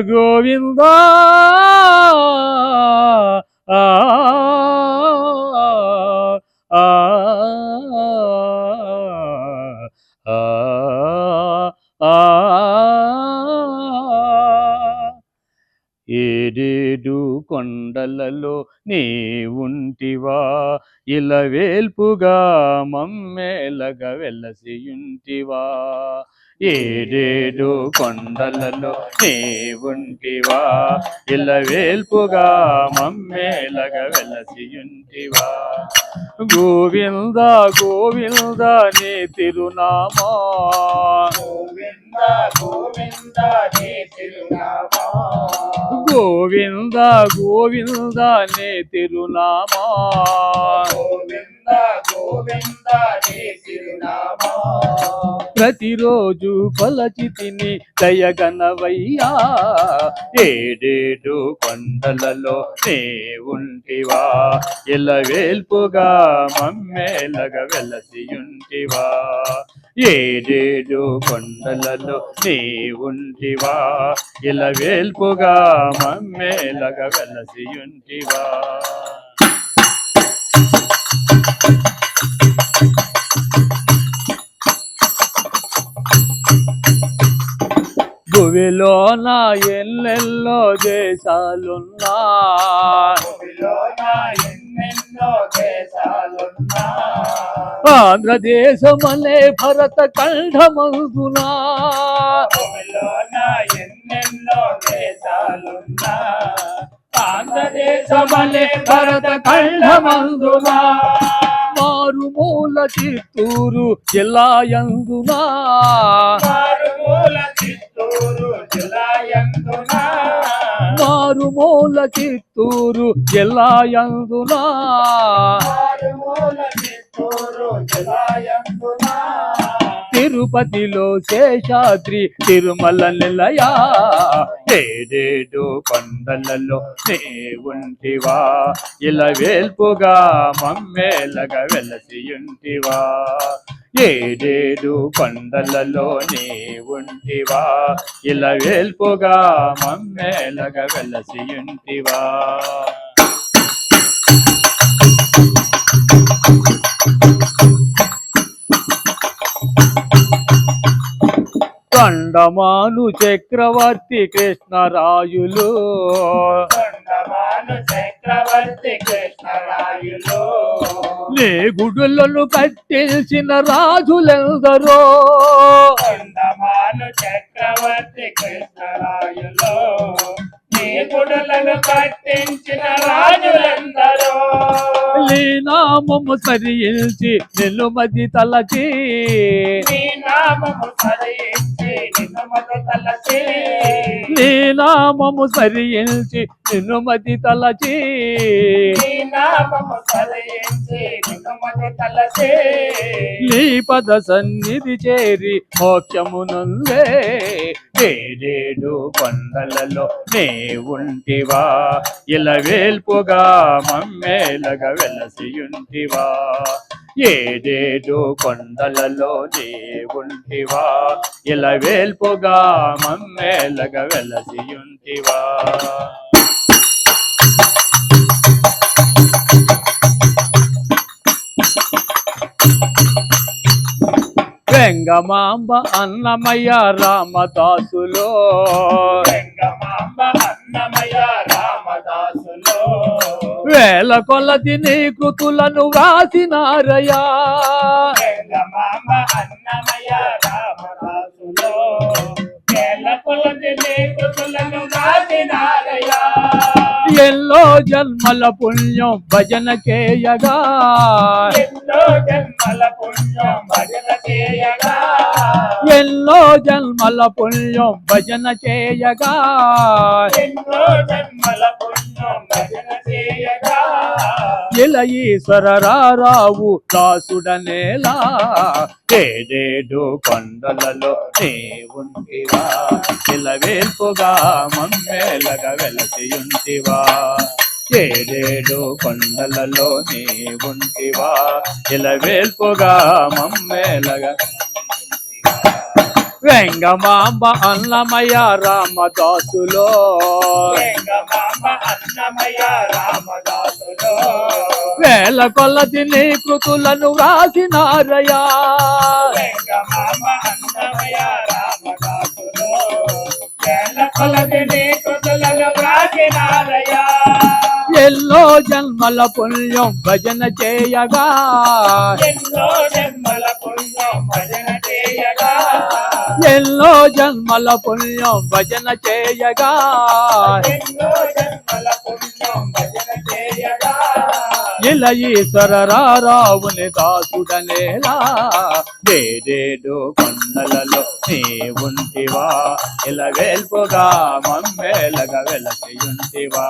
గోవింద ఏడేడు కొండలలో నీ ఉంటివా ఇలా ఇలవేల్పుగా మమ్మేలగ వెలసియుంటివా ఏడేడు కొండలలో నీ ఉంటివా ఇలవేల్పుగా మమ్మేలగ వెలసియుంటివా? గోవింద గోవింద నీ తిరునామా? గోవింద గోవింద నీ తిరునామా? గోవింద గోవింద నీ తిరునామా? ప్రతిరోజు కొలచి తిని దయగనవయ్యా. ఏడేడు కొండలలో నే ఉంటివా. ఎలవేల్పుగా మమ్మేలగ వెలసియుంటివా. ఏడేడు కొండలలో నీ ఉంటివా. ఎలవేల్పుగా మమ్మేలగ వెలసి ఉంటివా ఎల్లెల్లో దేశాలున్నా భూమిలోన ఎన్నెన్నో దేశాలున్నా. ఆంధ్రదేశమనే భరత కంఠమందునా ఆంధ్రదేశమనే భరత ఖండమందునా మారుమూల చిత్తూరు జిల్లాయందునా మారుమూల చిత్తూరు జిల్లా ఎందునా మారుమూల చిత్తూరు జిల్లా ఎందునా తిరుపతిలో శేషాద్రి తిరుమల నిలయా. ఏడేడు కొండలలో నే ఉంటివా. ఇలా వేల్పుగా మమ్మేలగ వెలసియుంటివా ఏడేడు కొండలలో నే ఉంటివా. ఇలా వేల్పుగా మమ్మేలగ వెలసియుంటివా కండమాను చక్రవర్తి కృష్ణరాయులు. చక్రవర్తి కృష్ణరాయులు. నీ గుడులను కట్టించిన రాజులెందరో. చక్రవర్తి కృష్ణరాయులు. గుడులను కట్టించిన రాజులందరూ? నామము సరించి నిలుమది తలచి. నీ నామము నీ నిలుమది తలచి. నీ నామము నీ పద సన్నిధి చేరి మోక్షమునందే ఏడేడు పండలలో నే ఉంటివా? ఇలా వేల్పుగా మమ్మేలగ వెలసియుంటివా? ఏడేడు కొండలలో నే ఉంటివా? ఇలా వేల్పుగా మమ్మేలగ వెలసియుంటివా? వెంగమాంబ అన్నమయ్య రామదాసులో. వెంగమాంబ అన్నమయ రామదాసులో వేల కొలది నీ కృతులను వ్రాసినారయా రామదాసులో కొలది ఎల్లో జన్మల పుణ్యం భజన చేయగా జన్మల పుణ్యం భజన చేయగా. ఎల్లో జన్మల పుణ్యం భజన చేయగా. ఎన్నో జన్మల పుణ్యం భజన చేయగా. ఇలా ఈశ్వర రారావు దాసుడనేలా. ఏడేడు కొండలలో నీ ఉంటివా ఇలా వేల్పుగా మమ్మేలగా వెలసియుంటివా. ఏడేడు కొండలలో నీ ఉంటివా ఇలా వేల్పుగా మమ్మేలగా. వెంగమాంబ అన్నమయ్య రామదాసులో. వేల కొలది నీ కృతులను రామదాసులో. వేల కొలది నీ కృతులను వ్రాసినారయ్యా ఎన్నో జన్మల పుణ్యం భజన చేయగా. ఎన్నో జన్మల పుణ్యం భజన చేయగా. ఎన్నో జన్మల పుణ్యం భజన చేయగా. ఎన్నో జన్మల పుణ్యం భజన చేయగా ఇలా ఈశ్వర రావుని దాసుడనేలా. ఏడేడు కొండలలో నీ ఉంటివా? ఇలా వేల్పుగా మమ్మేలగా వెలసియుంటివా?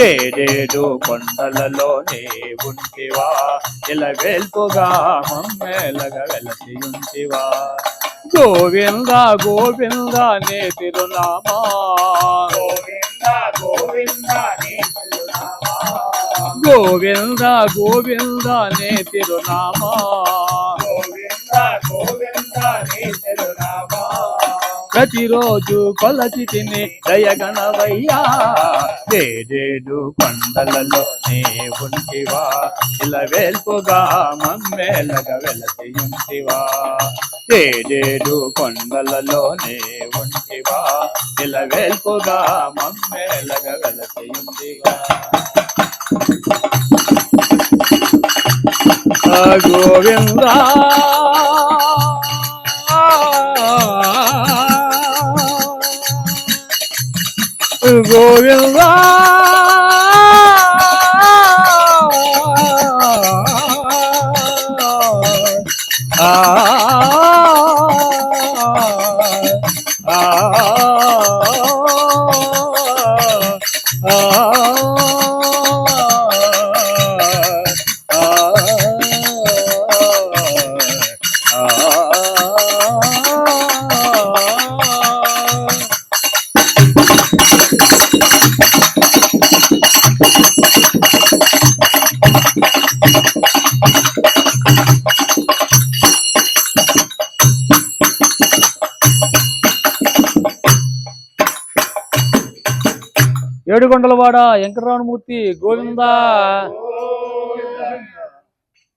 ఏడేడు కొండలలో నీ ఉంటివా? ఇలా వేల్పుగా మమ్మేలగా వెలసియుంటివా? గోవింద గోవింద నే తిరునామా. గోవింద గోవింద నే తిరునామా. గోవింద గోవింద నీ తిరునామా. ప్రతిరోజు కొలచి తిని దయగణవయ్యా ఏడేడు కొండలలో నీ ఉంటివా. ఇలా వేల్పుగా మమ్మేలగా వెలసి ఉంటివా. ఏడేడు కొండలలో నీ ఉంటివా. ఇలా వేల్పుగా మమ్మేలగా వెలసి ఉంటివా. గోవిందా గోవిందా ఆ ఏడుగొండలవాడ వెంకటరామమూర్తి గోవిందా.